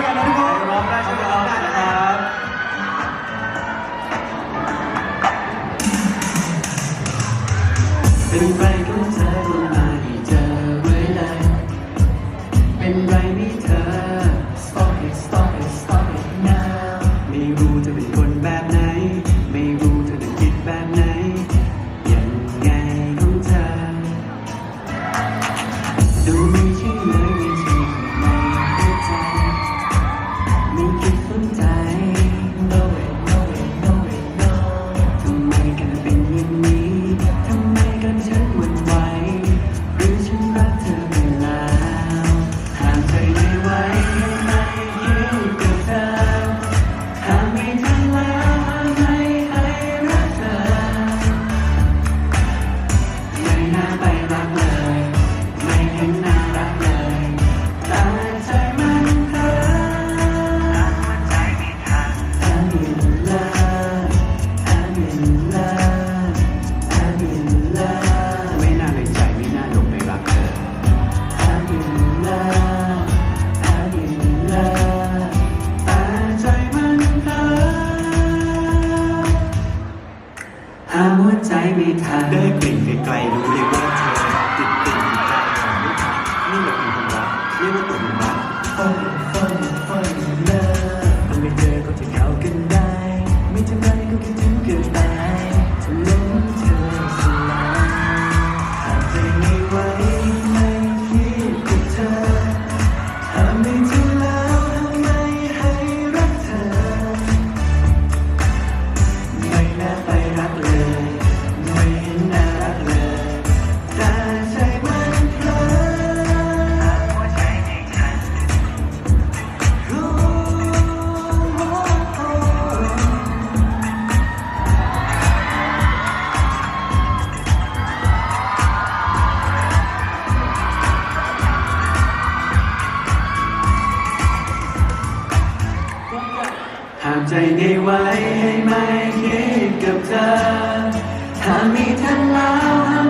วยกันนะทุกคนร้องได้ช่วยกันร้องได้นะครับเป็นไปด้ใจ ไทันได้กลิ่นไกลๆรู้เลยว่าเธอติดติดอยู่ใต้หมอนนี่แหละคือความรักเรียกว่าตุ่มรักฟันฟันฟันแน่ ใจได้ไว้ให้ไม่คิดกับเธอถ้ามีท่านแล้ว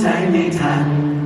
ใจไม่ทัน